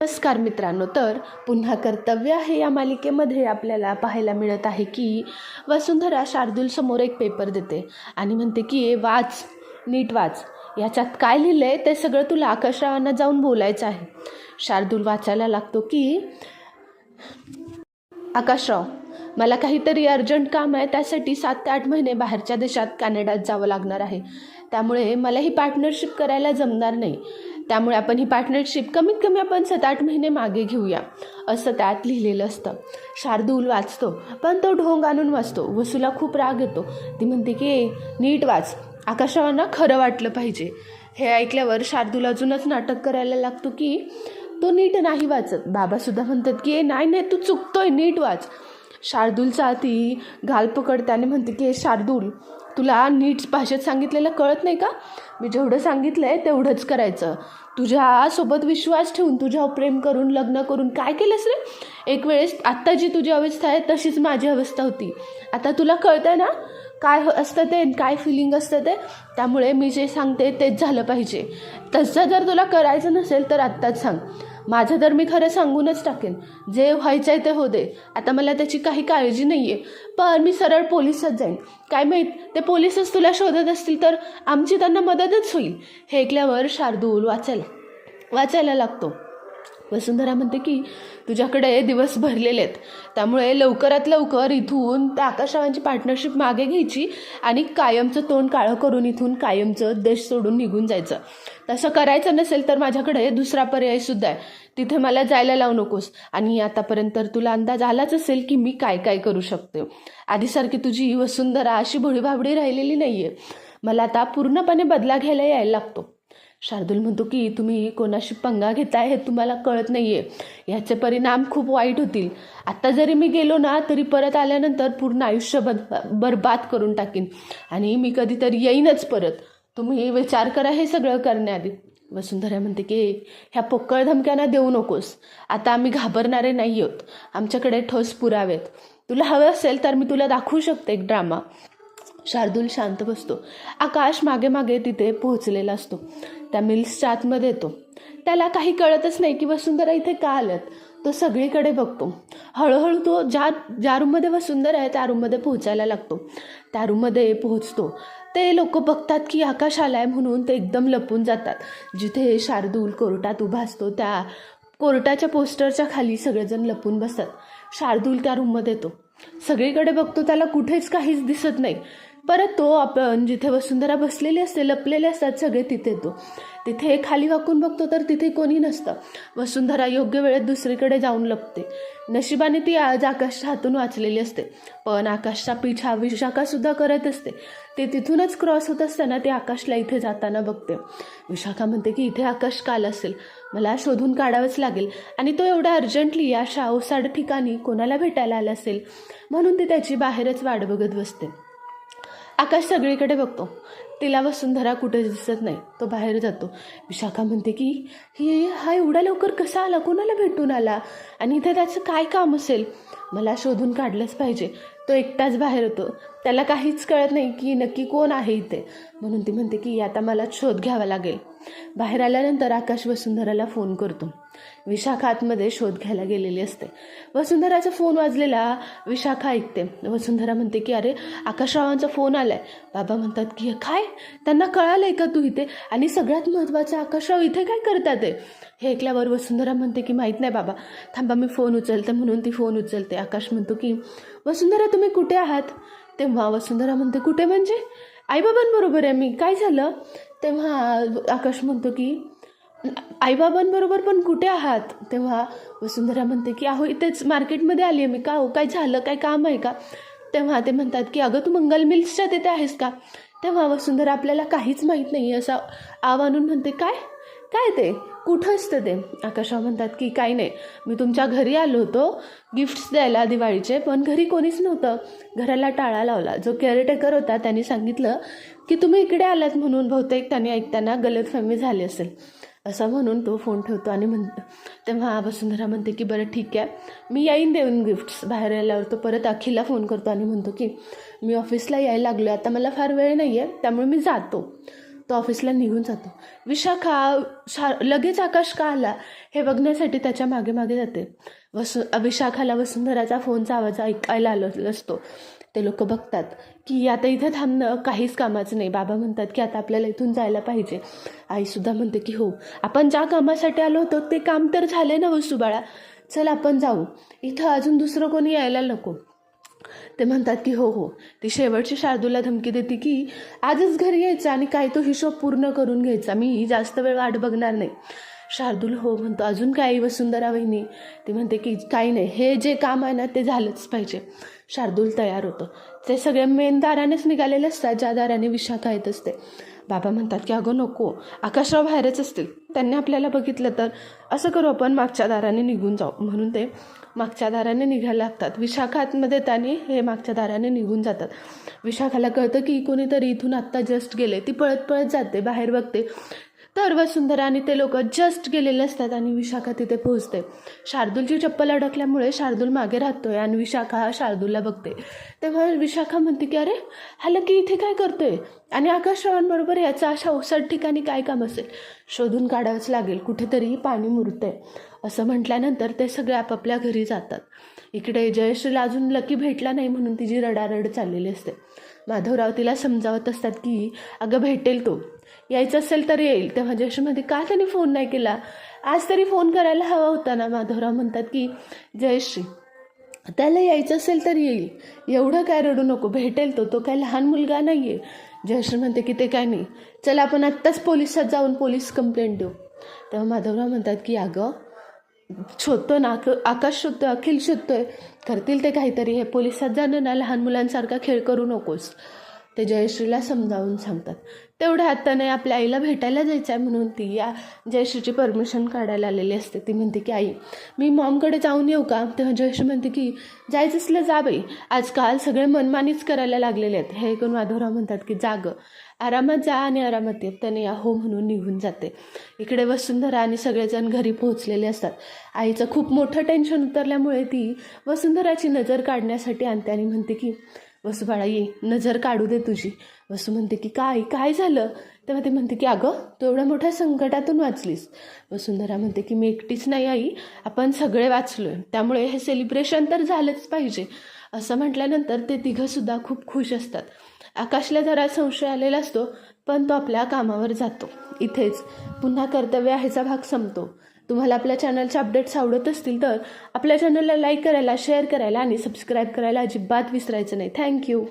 नमस्कार मित्रांनो तर पुन्हा कर्तव्य आहे या मालिकेमध्ये आपल्याला पाहायला मिळत आहे की वसुंधरा शार्दूल समोर एक पेपर देते आणि म्हणते की "ए, वाच नीट वाच. याच्यात काय लिहिलं आहे ते सगळं तुला आकाशरावांना जाऊन बोलायचं आहे. शार्दूल वाचायला लागतो की आकाशराव मला काहीतरी अर्जंट काम आहे त्यासाठी सात ते आठ महिने बाहेरच्या देशात कॅनडात जावं लागणार आहे. त्यामुळे मला ही पार्टनरशिप करायला जमणार नाही. त्यामुळे आपण ही पार्टनरशिप कमीत कमी आपण सात आठ महिने मागे घेऊया असं त्यात लिहिलेलं असतं. शार्दूल वाचतो पण तो ढोंग आणून वाचतो. वसूला खूप राग येतो. ती म्हणते की नीट वाच. आकाशरावांना खरं वाटलं पाहिजे. हे ऐकल्यावर शार्दूल अजूनच नाटक करायला लागतो की तो नीट नाही वाचत. बाबासुद्धा म्हणतात की नाही नाही तू चुकतोय. नीट वाच. शार्दूलचा ती गाल पकडते आणि म्हणते की "ए, शार्दूल तुला नीट भाषेत सांगितलेलं कळत नाही का? मी जेवढं सांगितलं आहे तेवढंच करायचं. तुझ्यासोबत विश्वास ठेवून तुझ्यावर प्रेम करून लग्न करून काय केलंस रे? एक वेळेस आत्ता जी तुझी अवस्था आहे तशीच माझी अवस्था होती. आता तुला कळतंय ना? काय असतं ते काय फिलिंग असतं ते? त्यामुळे मी जे सांगते तेच झालं पाहिजे. तसं जर तुला करायचं नसेल तर आत्ताच सांग. माझं तर मी खरं सांगूनच टाकेन. जे व्हायचं आहे ते हो दे. आता मला त्याची काही काळजी नाही आहे पण मी सरळ पोलिसात जाईन. काय माहीत ते पोलिसच तुला शोधत असतील तर आमची त्यांना मदतच होईल. हे ऐकल्यावर शार्दूल वाचायला वाचायला लागतो. वसुंधरा म्हणते की तुझ्याकडे दिवस भरलेले आहेत. त्यामुळे लवकरात लवकर इथून त्या आकाशरावांची पार्टनरशिप मागे घ्यायची आणि कायमचं तोंड काळं करून इथून कायमचं देश सोडून निघून जायचं. तसं करायचं नसेल तर माझ्याकडे दुसरा पर्यायसुद्धा आहे. तिथे मला जायला लावू नकोस. आणि आतापर्यंत तर तुला अंदाज आलाच असेल की मी काय काय करू शकते. आधीसारखी तुझी वसुंधरा अशी भोळीभाबडी राहिलेली नाही आहे मला आता पूर्णपणे बदला घ्यायला यायला लागतो. शार्दूल म्हणतो की तुम्ही कोणाशी पंगा घेताय हे तुम्हाला कळत नाही आहे ह्याचे परिणाम खूप वाईट होतील. आत्ता जरी मी गेलो ना तरी परत आल्यानंतर पूर्ण आयुष्य बद बरबाद करून टाकीन. आणि मी कधीतरी येईनच परत. तुम्ही विचार करा हे सगळं करण्याआधी. वसुंधरा म्हणते की ह्या पोकळ धमक्यांना देऊ नकोस. आता आम्ही घाबरणारे नाही आहोत आमच्याकडे ठोस पुरावेत. तुला हवं असेल तर मी तुला दाखवू शकते एक ड्रामा. शार्दूल शांत बसतो. आकाश मागे मागे तिथे पोहोचलेला असतो. त्या मिल्सच्या आतमध्ये येतो. त्याला काही कळतच नाही की वसुंधरा इथे का आल्यात. तो सगळीकडे बघतो. हळूहळू तो ज्या ज्या रूममध्ये वसुंधरा आहे त्या रूममध्ये पोहोचायला लागतो. त्या रूममध्ये पोहोचतो. ते लोक बघतात की आकाश आलाय म्हणून ते एकदम लपून जातात. जिथे शार्दूल कोर्टात उभा असतो त्या कोर्टाच्या पोस्टरच्या खाली सगळेजण लपून बसतात. शार्दूल त्या रूममध्ये येतो. सगळीकडे बघतो त्याला कुठेच काहीच दिसत नाही. परत तो आपण जिथे वसुंधरा बसलेली असते लपलेले असतात सगळे तिथे तो तिथे खाली वाकून बघतो तर तिथे कोणी नसतं. वसुंधरा योग्य वेळेत दुसरीकडे जाऊन लपते. नशिबाने ती आज आकाशच्या हातून वाचलेली असते. पण आकाशचा पिछा विशाखासुद्धा करत असते. ते तिथूनच क्रॉस होत असताना ते आकाशला इथे जाताना बघते. विशाखा म्हणते की इथे आकाश काल असेल. मला शोधून काढावंच लागेल. आणि तो एवढा अर्जंटली अशा ओसाड ठिकाणी कोणाला भेटायला आला असेल? म्हणून ती त्याची बाहेरच वाट बघत बसते. आकाश सगळीकडे बघतो. तिला वसुंधरा कुठे दिसत नाही. तो बाहेर जातो. विशाखा म्हणते की ही हा एवढा लवकर कसा आला? कोणाला भेटून आला? आणि इथे त्याचं काय काम असेल? मला शोधून काढलंच पाहिजे. तो एकटाच बाहेर होतो. त्याला काहीच कळत नाही की नक्की कोण आहे इथे. म्हणून ती म्हणते की आता मला शोध घ्यावा लागेल. बाहेर आल्यानंतर आकाश वसुंधराला फोन करतो. विशाखा आतमध्ये शोध घ्यायला गेलेली असते. वसुंधराचा फोन वाजलेला विशाखा ऐकते. वसुंधरा म्हणते की अरे आकाशरावांचा फोन आलाय. बाबा म्हणतात की काय? त्यांना कळालंय का तू इथे? आणि सगळ्यात महत्त्वाचं आकाशराव इथे काय करतात आहे हे ऐकल्यावर वसुंधरा म्हणते की माहीत नाही बाबा. थांबा मी फोन उचलते. म्हणून ती फोन उचलते. आकाश म्हणतो की वसुंधरा तुम्ही कुठे आहात? तेव्हा वसुंधरा म्हणते कुठे म्हणजे? आईबाबांबरोबर आहे मी. काय झालं? तेव्हा आकाश म्हणतो की आईबाबांबरोबर पण कुठे आहात? तेव्हा वसुंधरा म्हणते की अहो इथेच मार्केटमध्ये आली आहे मी. का हो? काय झालं? काय काम आहे का? तेव्हा ते म्हणतात की अगं तू मंगल मिल्सच्या तिथे आहेस का? तेव्हा वसुंधरा आपल्याला काहीच माहीत नाही असं आव आणून म्हणते काय? काय ते? कुठं असतं ते? आकाशा म्हणतात की काही नाही. मी तुमच्या घरी आलो होतो. गिफ्ट्स द्यायला दिवाळीचे पण घरी कोणीच नव्हतं. घराला टाळा लावला. जो केअरटेकर होता त्यांनी सांगितलं की तुम्ही इकडे आलात म्हणून. बहुतेक त्यांनी ऐकताना गलतफहमी झाली असेल. असं म्हणून तो फोन ठेवतो आणि म्हण तेव्हा वसुंधरा म्हणते की बरं ठीक आहे. मी येईन देऊन गिफ्ट्स बाहेर आल्यावर. तो परत अखिला फोन करतो आणि म्हणतो की मी ऑफिसला यायला लागलो आता मला फार वेळ नाही आहे त्यामुळे मी जातो. तो ऑफिसला निघून जातो. विशाखा शा लगेच आकाश का आला? हे बघण्यासाठी त्याच्यामागे मागे जाते. वसु विशाखाला वसुंधराचा फोनचा आवाज ऐकायला आलो असतो. ते लोक बघतात की आता इथं थांबणं काहीच कामाचं नाही. बाबा म्हणतात की आता आपल्याला इथून जायला पाहिजे. आईसुद्धा म्हणते की हो आपण ज्या कामासाठी आलो होतो ते काम तर झाले ना हो वसुबाळा चल आपण जाऊ. इथं अजून दुसरं कोणी यायला नको. ते म्हणतात की हो हो. ती शेवटची शार्दूला धमकी देते की आजच घरी यायचं आणि काय तो हिशोब पूर्ण करून घ्यायचा. मी जास्त वेळ वाट बघणार नाही. शार्दूल हो म्हणतो. अजून काही वसुंधरा वहिनी? ती म्हणते की काही नाही. हे जे काम आहे ना ते झालंच पाहिजे. शार्दूल तयार होतं. ते सगळे मेन दारानेच निघालेले असतात ज्या दाराने विशाखा येत असते. बाबा म्हणतात की अगं नको. आकाशराव बाहेरच असतील. त्यांनी आपल्याला बघितलं तर असं करू आपण मागच्या दाराने निघून जाऊ. म्हणून ते मागच्या दाराने निघायला लागतात. विशाखा आतमध्ये त्याने हे मागच्या दाराने निघून जातात. विशाखाला कळतं की कोणीतरी इथून आत्ता जस्ट गेले. ती पळत पळत जाते बाहेर बघते. तर वसुंधरा आणि ते लोक जस्ट गेलेले असतात आणि विशाखा तिथे पोहोचते. शार्दूलची चप्पल अडकल्यामुळे शार्दूल मागे राहतोय आणि विशाखा शार्दूलला बघते. तेव्हा विशाखा म्हणते की अरे हा की इथे काय करतोय? आणि आकाशरावांबरोबर याचं अशा ओसड ठिकाणी काय काम असेल? शोधून काढावंच लागेल कुठेतरी पाणी मुरतंय. असं म्हटल्यानंतर ते सगळे आपापल्या घरी जातात. इकडे जयश्रीला अजून लकी भेटला नाही म्हणून तिची रडारड चाललेली असते. माधवराव तिला समजावत असतात की अगं भेटेल तो. यायचं असेल तर येईल. तेव्हा जयश्रीमध्ये का त्यांनी फोन नाही केला? आज तरी फोन करायला हवा होता ना माधवराव? म्हणतात की जयश्री त्याला यायचं असेल तर येईल. एवढं काय रडू नको. भेटेल तो. तो काय लहान मुलगा नाही आहे जयश्री म्हणते की ते काय नाही. चला आपण आत्ताच पोलिसात जाऊन पोलीस कंप्लेंट देऊ. तेव्हा माधवराव म्हणतात की अगं शोधतो ना. आक- आकाश शोधतो अखिल शोधतोय. करतील ते काहीतरी. हे पोलिसात जाणं ना लहान मुलांसारखा खेळ करू नकोस. ते जयश्रीला समजावून सांगतात. तेवढ्या हाताने आपल्या आईला भेटायला जायचं आहे म्हणून ती या जयश्रीची परमिशन काढायला आलेली असते. ती म्हणते की आई मी मॉमकडे जाऊन येऊ का? तेव्हा जयश्री म्हणते की जायचं असलं जा बाई. आजकाल सगळे मनमानीच करायला लागलेले आहेत. हे ऐकून माधवराव म्हणतात की जाग. आरामात जा आणि आरामात ये. त्याने या हो म्हणून निघून जाते. इकडे वसुंधरा आणि सगळेजण घरी पोहोचलेले असतात. आईचं खूप मोठं टेन्शन उतरल्यामुळे ती वसुंधराची नजर काढण्यासाठी आणते आणि म्हणते की वसू बाळा ये नजर काढू दे तुझी. वसू म्हणते की काय काय झालं? तेव्हा ते म्हणते की अगं तू एवढ्या मोठ्या संकटातून वाचलीस. वसुंधरा म्हणते की मी एकटीच नाही आई आपण सगळे वाचलोय. त्यामुळे हे सेलिब्रेशन तर झालंच पाहिजे. असं म्हटल्यानंतर ते तिघंसुद्धा खूप खुश असतात. आकाशला जरा संशय आलेला असतो पण तो आपल्या कामावर जातो. इथेच पुन्हा कर्तव्य आहेचा भाग संपतो. तुम्हाला आपल्या चॅनलचे अपडेट्स आवडत असतील तर आपल्या चॅनलला लाईक करायला शेअर करायला आणि सबस्क्राईब करायला अजिबात विसरायचं नाही. थँक्यू